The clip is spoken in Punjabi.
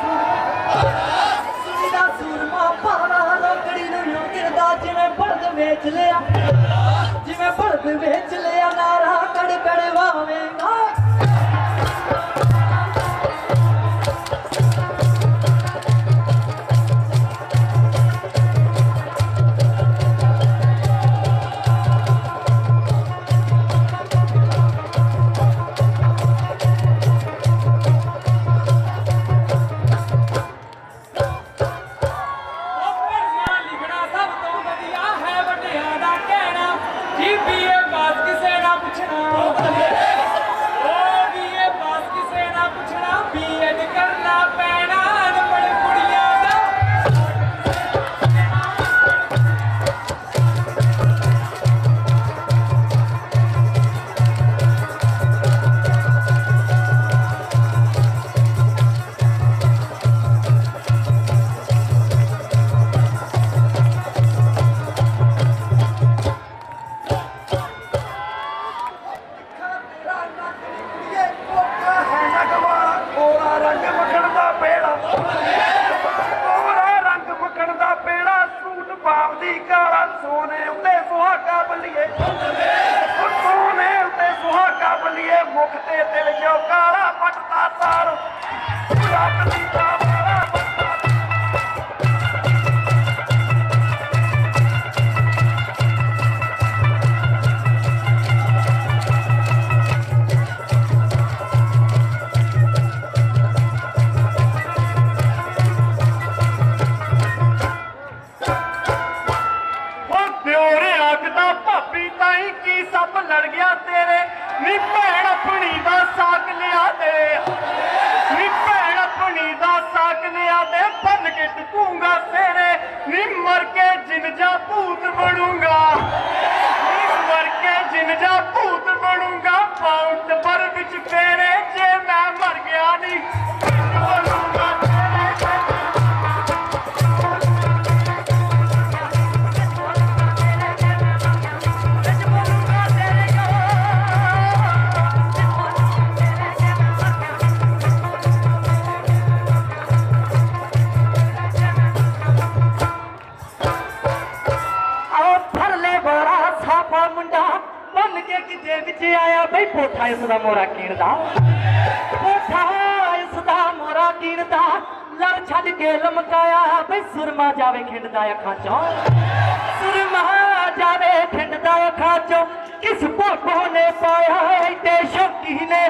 ਸੂਰ ਸੁਣੀ ਸੂਰਮਾ ਪਾਣਾ ਰੋਕੜੀ ਨੂੰ ਲੁਕਿਰਦਾ ਜਿਵੇਂ ਬਲਦ ਵੇਚ ਲਿਆ, ਜਿਵੇਂ ਬਲਦ ਵੇਚ ਲਿਆ। ਕਿਸੇ ਨਾ ਪਾਪ ਦੀ ਕਾਲਾ ਸੋਨੇ ਉੱਤੇ ਸੁਹਾਗਾ ਬੱਲੀਏ ਸੋਨੇ ਉੱਤੇ ਸੁਹਾਗਾ ਬੱਲੀਏ ਮੁਖ ਤੇ ਤਿਲ ਜੋ ਕਾਲਾ? ਭਾਬੀ ਤਾਈ ਕੀ ਸਭ ਲੜ ਗਿਆ ਤੇਰੇ? ਨੀ ਭੈਣ ਆਪਣੀ ਦਾ ਸਾਕ ਲਿਆ ਦੇ। ਨੀ ਭੈਣ ਆਪਣੀ ਦਾ ਸਾਕ ਲਿਆ ਦੇ। ਬੰਨ ਕੇ ਟਕੂੰਗਾ ਤੇਰੇ ਨੀ ਮਰ ਕੇ ਜਿਨ ਜਾ ਭੂਤ ਬਣੂਗਾ। ਬੜਾ ਮੁੰਡਾ ਬੰਨ ਕੇ ਕਿਤੇ ਵਿੱਚ ਆਇਆ ਬਈ ਪੋਠਾ ਇਸ ਦਾ ਮੋਰਾ ਕੀਣਦਾ ਪੋਠਾ ਇਸ ਦਾ ਮੋਰਾ ਕੀਣਦਾ ਲੜ ਛੱਡ ਕੇ ਲਮਕਾਇਆ ਬਈ ਸੁਰਮਾ ਜਾਵੇ ਖਿੰਡਦਾ ਅੱਖਾਂ ਚੋਂ। ਸੁਰਮਾ ਜਾਵੇ ਖਿੰਡਦਾ ਅੱਖਾਂ ਚੋਂ, ਕਿਸ ਭੋਪੋ ਨੇ ਪਾਇਆ ਤੇ ਸ਼ੌਕੀ ਨੇ।